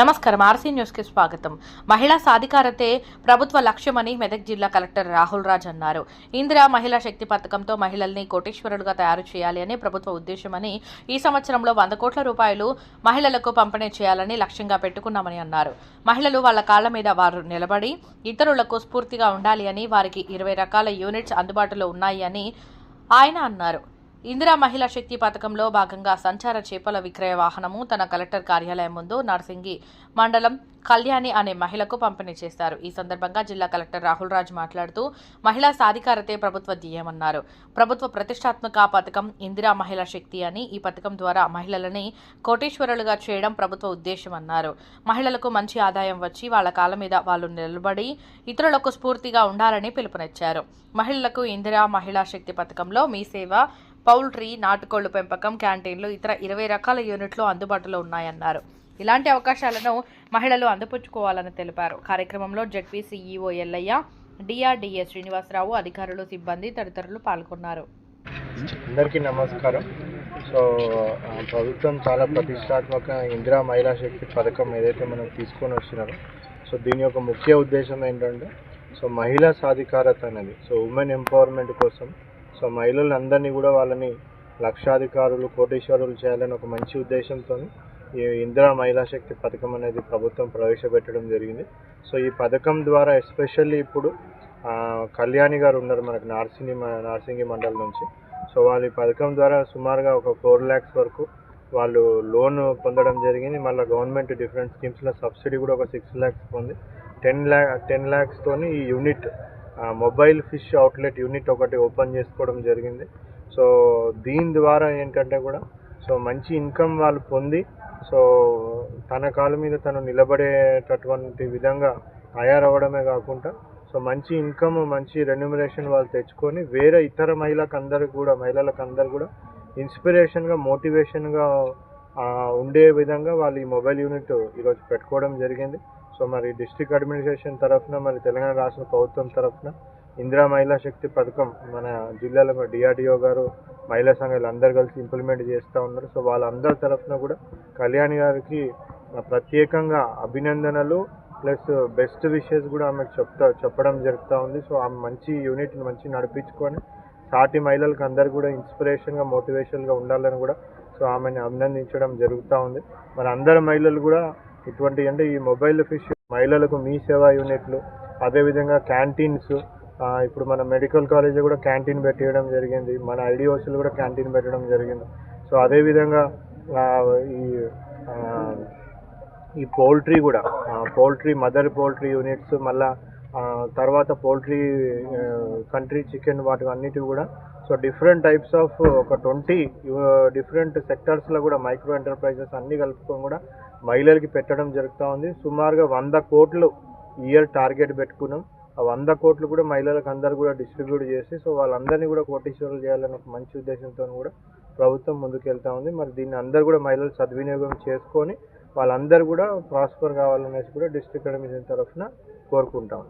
నమస్కారం ఆర్సీ న్యూస్కి స్వాగతం. మహిళా సాధికారతే ప్రభుత్వ లక్ష్యమని మెదక్ జిల్లా కలెక్టర్ రాహుల్ రాజ్ అన్నారు. ఇందిరా మహిళా శక్తి పథకంతో మహిళల్ని కోటీశ్వరులుగా తయారు చేయాలి అనే ప్రభుత్వ ఉద్దేశమని ఈ సంవత్సరంలో వంద కోట్ల రూపాయలు మహిళలకు పంపిణీ చేయాలని లక్ష్యంగా పెట్టుకున్నామని అన్నారు. మహిళలు వాళ్ళ కాళ్ళ మీద వారు నిలబడి ఇతరులకు స్ఫూర్తిగా ఉండాలి అని వారికి ఇరవై రకాల యూనిట్స్ అందుబాటులో ఉన్నాయి అని ఆయన అన్నారు. ఇందిరా మహిళా శక్తి పథకంలో భాగంగా సంచార చేపల విక్రయ వాహనము తన కలెక్టర్ కార్యాలయం ముందు నర్సింగి మండలం కళ్యాణి అనే మహిళకు పంపిణీ చేస్తారు ఈ సందర్భంగా జిల్లా కలెక్టర్ రాహుల్ రాజ్ మాట్లాడుతూ మహిళా సాధికారతే ప్రభుత్వ ధ్యేయమన్నారు. ప్రభుత్వ ప్రతిష్టాత్మక పథకం ఇందిరా మహిళా శక్తి అని ఈ పథకం ద్వారా మహిళలని కోటీశ్వరులుగా చేయడం ప్రభుత్వ ఉద్దేశం అన్నారు మహిళలకు మంచి ఆదాయం వచ్చి వాళ్ళ కాళ్ళ మీద వాళ్ళు నిలబడి ఇతరులకు స్ఫూర్తిగా ఉండాలని పిలుపునిచ్చారు. మహిళలకు ఇందిరా మహిళా శక్తి పథకంలో మీ సేవ పౌల్ట్రీ నాటుకోళ్ళ పెంపకం క్యాంటీన్లు ఇతర ఇరవై రకాల యూనిట్లు అందుబాటులో ఉన్నాయన్నారు. ఇలాంటి అవకాశాలను మహిళలు అందిపుచ్చుకోవాలని తెలిపారు. కార్యక్రమంలో ZP CEO Ellaiah DRDA Srinivasarao అధికారులు సిబ్బంది తదితరులు పాల్గొన్నారు. అందరికీ నమస్కారం. సో ప్రభుత్వం చాలా ప్రతిష్టాత్మక ఇందిరా మహిళా శక్తి పథకం ఏదైతే మనం తీసుకొని వచ్చినారో సో దీని యొక్క ముఖ్య ఉద్దేశం ఏంటంటే సో మహిళా సాధికారత అనేది సో ఉమెన్ ఎంపవర్మెంట్ కోసం సో మహిళలందరినీ కూడా వాళ్ళని లక్షాధికారులు కోటీశ్వరులు చేయాలని ఒక మంచి ఉద్దేశంతో ఈ ఇందిరా మహిళా శక్తి పథకం అనేది ప్రభుత్వం ప్రవేశపెట్టడం జరిగింది. సో ఈ పథకం ద్వారా ఎస్పెషల్లీ ఇప్పుడు కళ్యాణి గారు ఉన్నారు మనకు నార్సింగి మ- నార్సింగి మండలం నుంచి. సో వాళ్ళు ఈ పథకం ద్వారా సుమారుగా ఒక ఫోర్ ల్యాక్స్ వరకు వాళ్ళు లోన్ పొందడం జరిగింది. మళ్ళీ గవర్నమెంట్ డిఫరెంట్ స్కీమ్స్లో సబ్సిడీ కూడా ఒక సిక్స్ ల్యాక్స్ పొంది టెన్ ల్యాక్ టెన్ ల్యాక్స్తోని ఈ unit mobile fish outlet unit ఒకటి ఓపెన్ చేసుకోవడం జరిగింది. సో దీని ద్వారా ఏంటంటే కూడా సో మంచి ఇన్కమ్ వాళ్ళు పొంది సో తన కాళ్ళ మీద తను నిలబడేటటువంటి విధంగా తయారవ్వడమే కాకుండా సో మంచి ఇన్కమ్ మంచి రెన్యుమరేషన్ వాళ్ళు తెచ్చుకొని వేరే ఇతర మహిళలకు అందరికి కూడా మహిళలకు అందరు కూడా ఇన్స్పిరేషన్గా మోటివేషన్గా ఉండే విధంగా వాళ్ళు ఈ మొబైల్ యూనిట్ ఈరోజు పెట్టుకోవడం జరిగింది. సో మరి డిస్ట్రిక్ట్ అడ్మినిస్ట్రేషన్ తరఫున మరి తెలంగాణ రాష్ట్ర ప్రభుత్వం తరఫున ఇందిరా మహిళా శక్తి పథకం మన జిల్లాలో డిఆర్డిఓ గారు మహిళా సంఘాలు అందరు కలిసి ఇంప్లిమెంట్ చేస్తూ ఉన్నారు. సో వాళ్ళందరి తరఫున కూడా కళ్యాణి గారికి ప్రత్యేకంగా అభినందనలు ప్లస్ బెస్ట్ విషెస్ కూడా ఆమెకు చెప్తా చెప్పడం జరుగుతూ ఉంది. సో ఆమె మంచి యూనిట్ని మంచి నడిపించుకొని సాటి మహిళలకు అందరు కూడా ఇన్స్పిరేషన్గా మోటివేషన్గా ఉండాలని కూడా సో ఆమెను అభినందించడం జరుగుతూ ఉంది. మరి అందరు మహిళలు కూడా ఇటువంటి అంటే ఈ మొబైల్ ఫిష్ మహిళలకు మీ సేవా యూనిట్లు అదేవిధంగా క్యాంటీన్స్ ఇప్పుడు మన మెడికల్ కాలేజీ కూడా క్యాంటీన్ పెట్టేయడం జరిగింది మన ఐడిఓస్లు కూడా క్యాంటీన్ పెట్టడం జరిగింది. సో అదేవిధంగా ఈ ఈ పౌల్ట్రీ కూడా పౌల్ట్రీ మదర్ పౌల్ట్రీ యూనిట్స్ మళ్ళీ తర్వాత పౌల్ట్రీ కంట్రీ చికెన్ వాటి అన్నిటివి కూడా. సో డిఫరెంట్ టైప్స్ ఆఫ్ ఒక ట్వంటీ డిఫరెంట్ సెక్టర్స్లో కూడా మైక్రో ఎంటర్ప్రైజెస్ అన్నీ కలుపుకొని కూడా మహిళలకి పెట్టడం జరుగుతూ ఉంది. సుమారుగా వంద కోట్లు ఇయర్ టార్గెట్ పెట్టుకున్నాం. ఆ వంద కోట్లు కూడా మహిళలకు అందరు కూడా డిస్ట్రిబ్యూట్ చేసి సో వాళ్ళందరినీ కూడా కోటీశ్వరులు చేయాలని ఒక మంచి ఉద్దేశంతో కూడా ప్రభుత్వం ముందుకెళ్తా ఉంది. మరి దీన్ని అందరు కూడా మహిళలు సద్వినియోగం చేసుకొని వాళ్ళందరూ కూడా ప్రాస్పర్ కావాలనేసి కూడా డిస్ట్రిక్ట్ అడ్మిషన్ తరఫున కోరుకుంటాం.